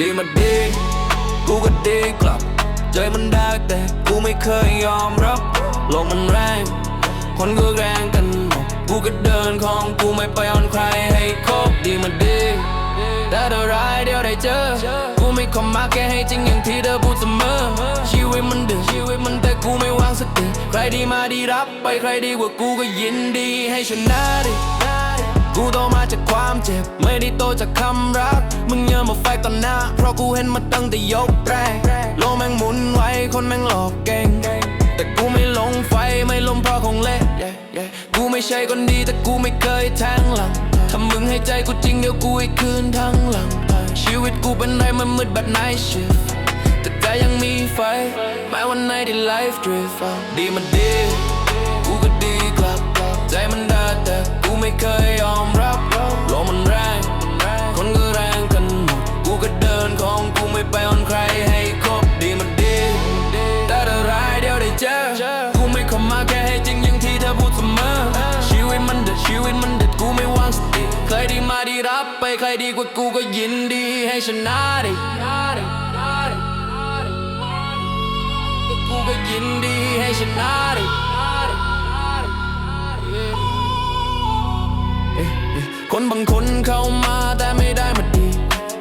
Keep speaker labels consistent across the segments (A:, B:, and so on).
A: ดีมาดี กูก็ดีกลับ ใจมันได้แต่กูไม่เคยยอมรับโลกมันแรง คนก็แรงกันหมด กูก็เดินของกูไม่ไปอ่อนใครให้คบดีมาดี แต่เดี๋ยวร้ายเดียวได้เจอ กูไม่ขอมาแค่ให้จริงอย่างที่เธอพูดเสมอ ชีวิตมันเดือดชีวิตมันแต่กูไม่วางสติ ใครดีมาดีรับไปใครดีกว่ากูก็ยินดีให้ชนะดิ กูโตมาจากความเจ็บ ไม่ได้โตจากคำรัก งอย่ามาไฟต่อหน้า เพราะกูเห็นมาตั้งแต่ยกแรกโลกแม่งหมุนไว้คนแม่งหลอกเก่ง แต่กูไม่ลงไฟไม่ลมเพราะคงเละกูไม่ใช่คนดีแต่กูไม่เคยแทงหลังถ้ามึงให้ใจกูจริงเดี๋ยวกูให้คืนทั้งหลัง ชีวิตกูเป็นไรมันมืดแบบไนท์ชิฟแต่ใจยังมีไฟแม้วันไหนที่ไลฟ์ดริฟดีมันดี กูก็ดีกลับ ใจมันได้แต่กูไม่เคย รับไปใครดีกว่ากูก็ยินดีให้ชนะดิกูก็ยินดีให้ชนะดิคนบางคนเข้ามาแต่ไม่ได้มาดี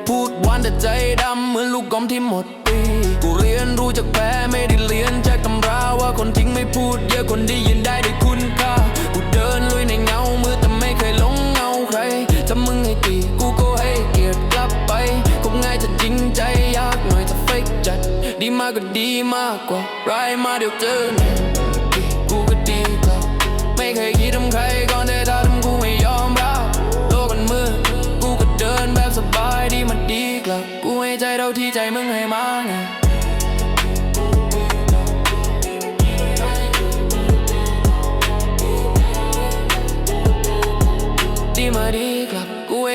A: พูดหวานแต่ใจดำเหมือนลูกกอมที่หมดปีกูเรียนรู้จากแพ้ไม่ได้เรียนจากตำราว่าคนทิ้งไม่พูดเยอะคนได้ยินได้ด้วยคุณค่า กูก็ให้เกียรติกลับไปคงง่ายจะจริงใจยากหน่อยถ้าเฟกจัด ดีมากก็ดีมากกว่าร้ายมาเดี๋ยวเจอแน่กูก็ดีกลับไม่เคยคิดทำใครก่อนแต่ถ้าทำกูไม่ยอมรับโลกมันมืดกูก็เดินแบบสบายดีมันดีกลับกูให้ใจเราที่ใจมึงให้มาไง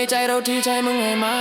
A: ให้ใจเราที่ใจมึงให้มา